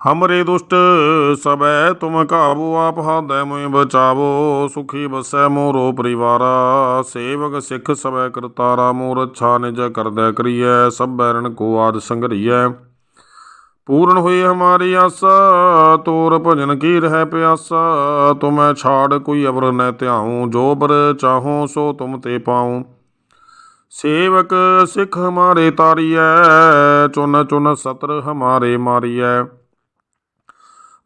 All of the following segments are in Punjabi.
ਹਮਰੇ ਦੁਸ਼ਟ ਸਬੈ ਤੁਮ ਕਾਬੂ ਆਪ ਹਾਦੈ ਮੋਇ ਬਚਾਵੋ ਸੁਖੀ ਬਸੈ ਮੋਰੋ ਪਰਿਵਾਰਾ ਸੇਵਕ ਸਿੱਖ ਸਬੈ ਕਰਤਾਰਾ ਮੋਰ ਅੱਛਾ ਨਿਜ ਕਰਦੈ ਕਰੀਐ ਸਭ ਬੈਰਨ ਕੋ ਆਦ ਸੰਗਰੀਐ ਪੂਰਨ ਹੋਈ ਹਮਾਰੀ ਆਸਾ ਤੋਰ ਭਜਨ ਕੀ ਰਹਿ ਪਿਆਸਾ ਤੁਮੈ ਛਾੜ ਕੋਈ ਅਵਰ ਨ ਧਿਆਉ ਜੋ ਬਰ ਚਾਹੋ ਸੋ ਤੁਮ ਤੇ ਪਾਉ ਸੇਵਕ ਸਿੱਖ ਹਮਾਰੇ ਤਾਰੀਐ ਚੁਨ ਚੁਨ ਸਤਰ ਹਮਾਰੇ ਮਾਰੀਐ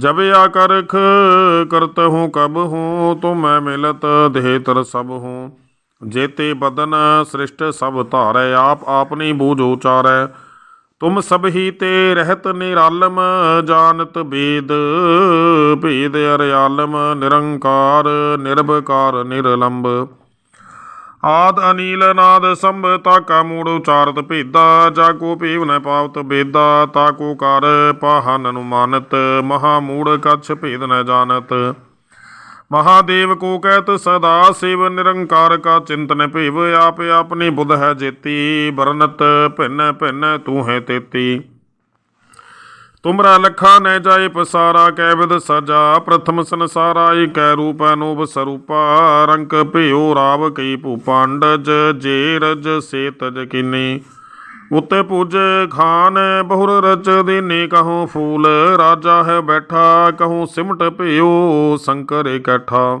ਜਬ ਆ ਕਰਖ ਕਰਤ ਹੂੰ, ਕਬ ਹੂੰ, ਤੁਮੈ ਮਿਲਤ ਦੇਹ ਤਰ ਸਭ ਹੂੰ। ਜੇਤੇ ਬਦਨ ਸ੍ਰਿਸ਼ਟ ਸਭ ਧਾਰੈ, ਆਪ ਆਪਨੀ ਬੂਝ ਉਚਾਰੈ। ਤੁਮ ਸਭ ਹੀ ਤੇ ਰਹਿਤ ਨਿਰਾਲਮ, ਜਾਣਤ ਬੇਦ, ਭੇਦ ਅਰਿਆਲਮ, ਨਿਰੰਕਾਰ, ਨਿਰਭਕਾਰ, ਨਿਰਲੰਬ। ਆਦ ਅਨੀਲ ਨਾਦ ਸੰਭ ਤਾਕਾ ਮੂੜ ਉਚਾਰਤ ਭੇਦਾ ਜਾ ਕੋ ਭੇਵ ਨ ਪਾਵਤ ਬੇਦਾ ਤਾ ਕੋ ਕਰ ਪਾਹਨ ਅਨੁਮਾਨਤ, ਮਹਾ ਮੂੜ ਕਛ ਭੇਦ ਨ ਜਾਣਤ। ਮਹਾਦੇਵ ਕੋ ਕਹਿਤ, ਸਦਾ ਸਿਵ ਨਿਰੰਕਾਰ ਕਾ ਚਿੰਤਨ ਭੇਵ, ਆਪ ਆਪਣੀ ਬੁੱਧ ਹੈ ਜੇਤੀ ਬਰਨਤ ਭਿੰਨ ਭਿੰਨ ਤੂੰ ਹੈ ਤੇਤੀ। ਤੁਮਰਾ ਲਖਾ ਨੈ ਜਾਏ ਪਸਾਰਾ ਕੈ ਸਜਾ। ਪ੍ਰਥਮ ਸੰਸਾਰਾ ਏਕੈ ਰੂਪ ਅਨੂਪ ਸਰੂਪਾ। ਰੰਕ ਭਿਓ ਰਾਵ ਕਈ ਭੂਪਾਂਡਜ ਜੇ ਰਜ ਸੇ ਤਜ ਕਿਨੀ। ਉਤੇ ਪੂਜ ਖਾਨ ਬਹੁਰ ਰਚ ਦੀਨੇ, ਕਹੋ ਫੂਲ ਰਾਜਾ ਹੈ ਬੈਠਾ, ਕਹੋ ਸਿਮਟ ਭਿਓ ਸ਼ੰਕਰ ਇਕੱਠਾ।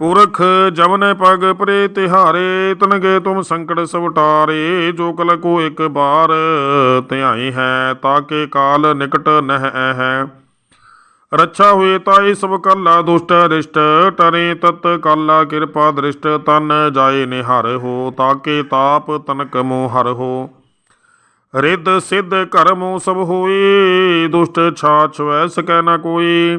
ਪੁਰਖ ਜਮਨ ਪਗ ਪਰੇ ਤਿਹਾਰੇ ਤਨਗੇ ਤੁਮ ਸੰਕਟ ਸਵਟਾਰੇ ਜੋ ਕਲ ਕੋ ਇੱਕ ਬਾਰ ਧਿਆਈ ਹੈ ਤਾਕੇ ਕਾਲ ਨਿਕਟ ਨਹਿ ਹੈ ਰੱਛਾ ਹੋਏ ਤਾਈ ਸਭ ਕੱਲਾ ਦੁਸ਼ਟ ਰਿਸ਼ਟ ਟਰੇ ਤਤ ਕਾਲਾ ਕਿਰਪਾ ਦ੍ਰਿਸ਼ਟ ਤਨ ਜਾਏ ਨਿਹਰ ਹੋ ਤਾਕੇ ਤਾਪ ਤਨਕ ਮੋ ਹਰ ਹੋ ਰਿੱਧ ਸਿੱਧ ਕਰਮੋ ਸਭ ਹੋਏ ਦੁਸ਼ਟ ਛਾਛ ਵੈ ਸਕੈ ਨ ਕੋਈ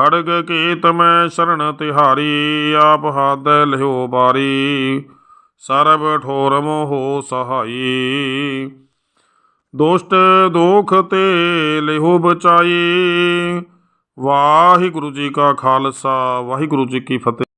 ਖੜਗ ਕੇ ਤਮੈ ਸ਼ਰਨ ਤਿਹਾਰੀ, ਆਪ ਹਾਦੈ ਲਿਓ ਬਾਰੀ, ਸਰਬ ਠੋਰ ਮੋਹ ਸਹਾਈ। ਦੁਸ਼ਟ ਦੋਖ ਤੇ ਲਿਹੋ ਬਚਾਈ, ਵਾਹਿਗੁਰੂ ਜੀ ਕਾ ਖਾਲਸਾ, ਵਾਹਿਗੁਰੂ ਜੀ ਕੀ ਫਤਿਹ।